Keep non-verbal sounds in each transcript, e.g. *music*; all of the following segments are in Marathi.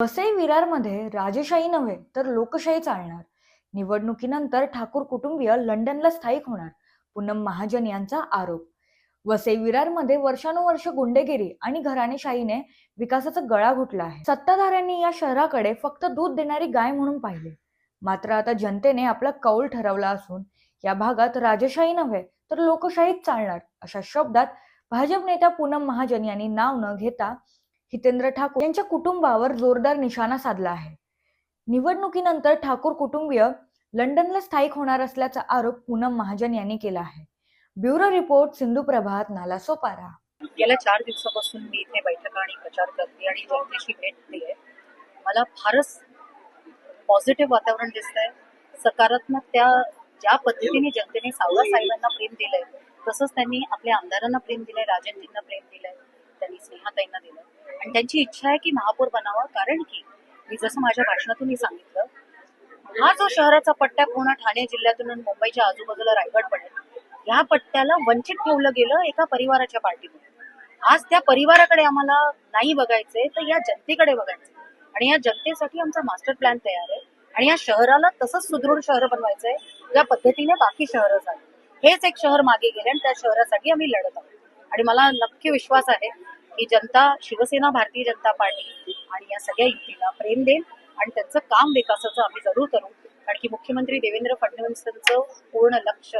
वसई विरारमध्ये राजेशाही नव्हे तर लोकशाही चालणार. निवडणुकीनंतर ठाकूर कुटुंबीय लंडनला स्थायिक होणार पूनम महाजन यांचा आरोप. वसई विरारमध्ये वर्षानुवर्ष गुंडेगिरी आणि घराणेशाहीने विकासाचा गळा घुटला आहे. सत्ताधाऱ्यांनी या शहराकडे फक्त दूध देणारी गाय म्हणून पाहिले. मात्र आता जनतेने आपला कौल ठरवला असून या भागात राजेशाही नव्हे तर लोकशाहीच चालणार अशा शब्दात भाजप नेत्या पूनम महाजन यांनी नाव न घेता हितेंद्र ठाकूर यांच्या कुटुंबावर जोरदार निशाणा साधला आहे. निवडणुकीनंतर ठाकूर कुटुंबीय लंडनला स्थायिक होणार असल्याचा आरोप पूनम महाजन यांनी केला आहे. ब्युरो रिपोर्ट सिंधू प्रभात नालासोपारा गेल्या चार दिवसापासून मी इथे बैठका आणि प्रचार करते आणि जनतेशी भेटते मला फारच पॉझिटिव्ह वातावरण दिसतंय. सकारात्मक त्या ज्या पद्धतीने जनतेने सावळा साहेबांना प्रेम दिलंय तसंच त्यांनी आपल्या आमदारांना प्रेम दिलंय राजनजींना प्रेम दिलंय. त्यांनी स्नेहाताईंना दिलं. आणि त्यांची इच्छा आहे की महापौर बनावा कारण की मी जसं माझ्या भाषणातूनही सांगितलं हा जो शहराचा पट्टा पूर्ण ठाणे जिल्ह्यातून आणि मुंबईच्या आजूबाजूला रायगड पडेल या पट्ट्याला वंचित ठेवलं गेलं एका परिवाराच्या पार्टीतून आज त्या परिवाराकडे आम्हाला नाही बघायचंय तर या जनतेकडे बघायचंय. आणि या जनतेसाठी आमचा मास्टर प्लॅन तयार आहे. आणि या शहराला तसंच सुदृढ शहर बनवायचंय ज्या पद्धतीने बाकी शहरं झाली. हेच एक शहर मागे गेले आणि त्या शहरासाठी आम्ही लढत आहोत. आणि मला नक्की विश्वास आहे की जनता शिवसेना भारतीय जनता पार्टी आणि या सगळ्या युतीला प्रेम देईल आणि त्यांचं काम विकासाचं आम्ही जरूर करू. कारण की मुख्यमंत्री देवेंद्र फडणवीसांचं पूर्ण लक्ष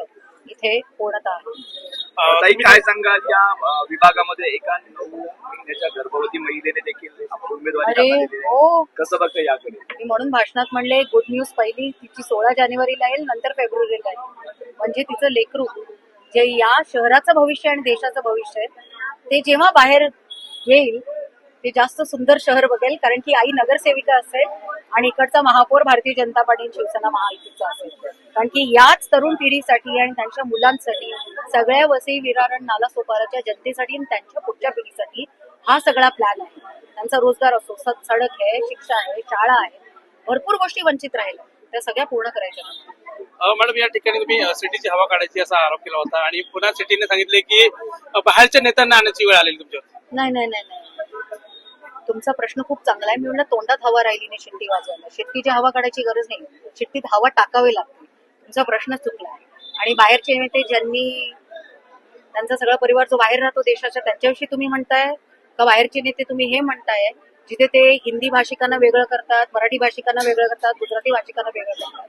इथे पूर्णतः आहे? काय सांगाल या विभागामध्ये एका महिन्याच्या गर्भवती महिलेने देखील उमेदवारी. हो. कसं बघतं याकडे? मी म्हणून भाषणात म्हणले गुड न्यूज पहिली तिची सोळा जानेवारीला येईल नंतर फेब्रुवारीला येईल. म्हणजे तिचं लेकरू जे या शहराचं भविष्य आणि देशाचं भविष्य आहे ते जेव्हा बाहेर येईल ते जास्त सुंदर शहर बघेल कारण की आई नगरसेविका असेल आणि इकडचा महापौर भारतीय जनता पार्टी शिवसेना महायुतीचा असेल. कारण की याच तरुण पिढीसाठी आणि त्यांच्या मुलांसाठी सगळ्या वसई विरारण नाला सोपाराच्या जनतेसाठी आणि त्यांच्या पुढच्या पिढीसाठी हा सगळा प्लॅन आहे. त्यांचा रोजगार असो स- सडक आहे शिक्षा आहे शाळा आहे भरपूर गोष्टी वंचित राहिल्या त्या सगळ्या पूर्ण करायच्या. मॅडम या ठिकाणी तुम्ही सिटीची हवा काढायची असा आरोप केला होता आणि पुन्हा सिटीने सांगितले की बाहेरच्या नेत्यांना आणण्याची वेळ आलेली तुमच्यावर. नाही नाही नाही नाही. तुमचा प्रश्न खूप चांगला आहे. मी म्हणलं तोंडात हवा राहिली नाही शिट्टी वाजवायला. शिट्टीची हवा काढायची गरज नाही. शिट्टीत हवा टाकावी लागते. तुमचा प्रश्न चुकला आहे. आणि बाहेरचे नेते ज्यांनी त्यांचा सगळा परिवार जो बाहेर राहतो देशाच्या त्यांच्याविषयी तुम्ही म्हणताय का बाहेरचे नेते तुम्ही हे म्हणताय जिथे ते हिंदी भाषिकांना वेगळं करतात मराठी भाषिकांना वेगळं करतात गुजराती भाषिकांना वेगळं करतात?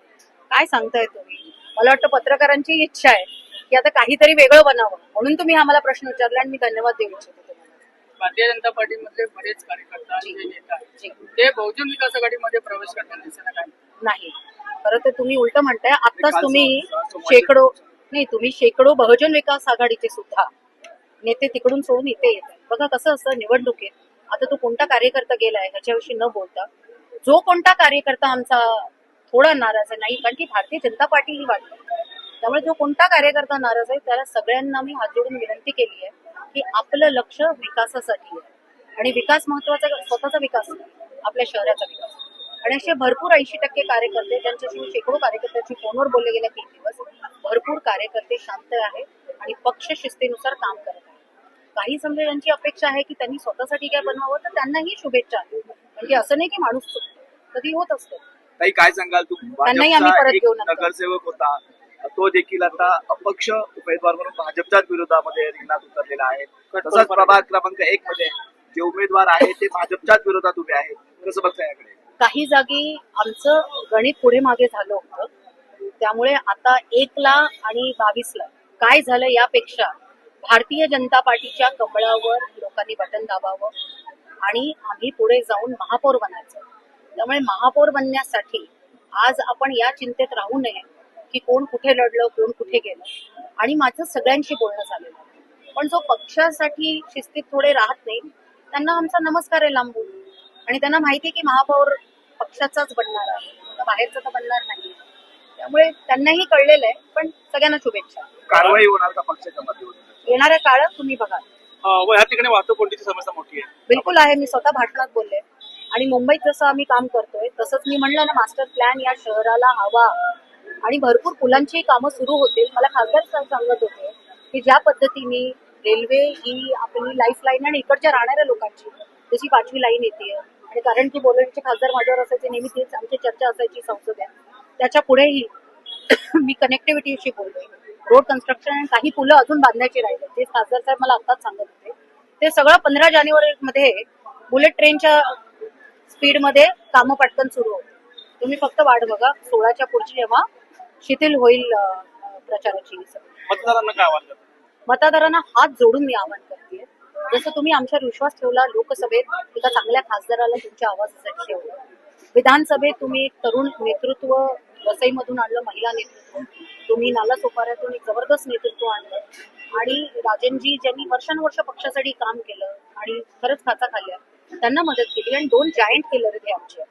काय सांगताय तुम्ही? मला वाटतं पत्रकारांची इच्छा आहे की आता काहीतरी वेगळं बनावं. म्हणून तुम्ही आम्हाला प्रश्न विचारला आणि मी धन्यवाद देऊ इच्छिते भारतीय जनता पार्टीमधले बरेच कार्यकर्ता जे. नेता. ते बहुजन विकास आघाडीमध्ये प्रवेश करताना दिसत काय नाही. खरं तर तुम्ही उलट म्हणताय आत्ताच काल तुम्ही शेकडो नाही तुम्ही शेकडो बहुजन विकास आघाडीचे सुद्धा नेते तिकडून सोडून इथे येत आहेत. बघा कसं असतं निवडणुकीत. आता तो कोणता कार्यकर्ता गेलाय ह्याच्याविषयी न बोलता जो कोणता कार्यकर्ता आमचा थोडा नाराज आहे. नाही कारण की भारतीय जनता पार्टी ही वाटते त्यामुळे जो कोणता कार्यकर्ता नाराज आहे त्याला सगळ्यांना मी हात जोडून विनंती केली आहे की आपलं लक्ष विकासासाठी आहे. आणि विकास महत्त्वाचा स्वतःचा विकास आपल्या शहराचा विकास आणि असे भरपूर ऐंशी टक्के कार्यकर्ते त्यांच्याशी शेकडो कार्यकर्त्यांशी फोनवर बोलले गेल्या तीन दिवस भरपूर कार्यकर्ते शांत आहेत आणि पक्ष शिस्तीनुसार काम करत आहेत. काही समजा यांची अपेक्षा आहे की त्यांनी स्वतःसाठी काय बनवावं तर त्यांनाही शुभेच्छा म्हणजे असं नाही की माणूस चुकतो. कधी होत असतं. ताई काय सांगाल तू? त्यांनाही आम्ही परत भाजपचा एक घेऊ नंतर. नगरसेवक होता. तो देखील आता अपक्ष उमेदवार म्हणून भाजपच्याच विरोधामध्ये रिंगणात उतरलेला आहे. तसंच प्रभाग क्रमांक एक मध्ये जे उमेदवार आहेत ते भाजपच्याच विरोधात उभे आहेत. कसं बघता याकडे? काही जागी आमचं गणित पुढे मागे झालं होतं. त्यामुळे आता एकला आणि बावीसला काय झालं यापेक्षा भारतीय जनता पार्टीच्या कमळावर लोकांनी बटन दाबावं आणि आम्ही पुढे जाऊन महापौर बनायचं. त्यामुळे महापौर बनण्यासाठी आज आपण या चिंतेत राहू नये की कोण कुठे लढलं कोण कुठे गेलं. आणि माझं सगळ्यांशी बोलणं झालेलं. पण जो पक्षासाठी शिस्तीत थोडे राहत नाही त्यांना आमचा नमस्कार आहे लांबून. आणि त्यांना माहिती आहे की महापौर पक्षाचाच बनणार आहे. बाहेरचा तर बनणार नाही त्यामुळे त्यांनाही कळलेलं आहे पण सगळ्यांना शुभेच्छा. कारवाई होणार का पक्षाच्या येणाऱ्या काळात तुम्ही बघा. ठिकाणी वाहतूक कोणतीची समस्या मोठी आहे. बिलकुल आहे मी स्वतः भाषणात बोलले. आणि मुंबईत जसं आम्ही काम करतोय तसंच मी म्हणलं ना मास्टर प्लॅन या शहराला हवा. आणि भरपूर पुलांची कामं सुरू होतील. मला खासदार सांगत होते की ज्या पद्धतीने रेल्वे ही आपली लाईफ लाईन आणि इकडच्या राहणाऱ्या लोकांची जशी पाचवी लाईन येते. आणि कारण की बोलण्याचे खासदार माझ्यावर असायचे नेहमी तीच आमची चर्चा असायची संसदेत. त्याच्या पुढेही *coughs* मी कनेक्टिव्हिटीशी बोलले. रोड कन्स्ट्रक्शन आणि काही पुलं अजून बांधायची राहिले. ते खासदार साहेब मला आत्ताच सांगत होते. ते सगळं पंधरा जानेवारी मध्ये बुलेट ट्रेनच्या स्पीडमध्ये कामं पटकन सुरू होते तुम्ही फक्त वाट बघा सोळाच्या पुढची जेव्हा शिथिल होईल प्रचाराची. मतदारांना काय आव्हान? मतदारांना हात जोडून मी आवाहन करते जसं तुम्ही आमच्यावर विश्वास ठेवला लोकसभेत एका चांगल्या खासदाराला तुमच्या आवाजासाठी ठेवलं. विधानसभेत तुम्ही एक तरुण नेतृत्व वसईमधून आणलं महिला नेतृत्व. तुम्ही नाला सोपाऱ्यातून एक जबरदस्त नेतृत्व आणलं. आणि राजनजी ज्यांनी वर्षानुवर्ष पक्षासाठी काम केलं आणि खरंच खाचा खाल्ल्या त्यांना मदत केली आणि दोन जायंट किलर हे आमचे.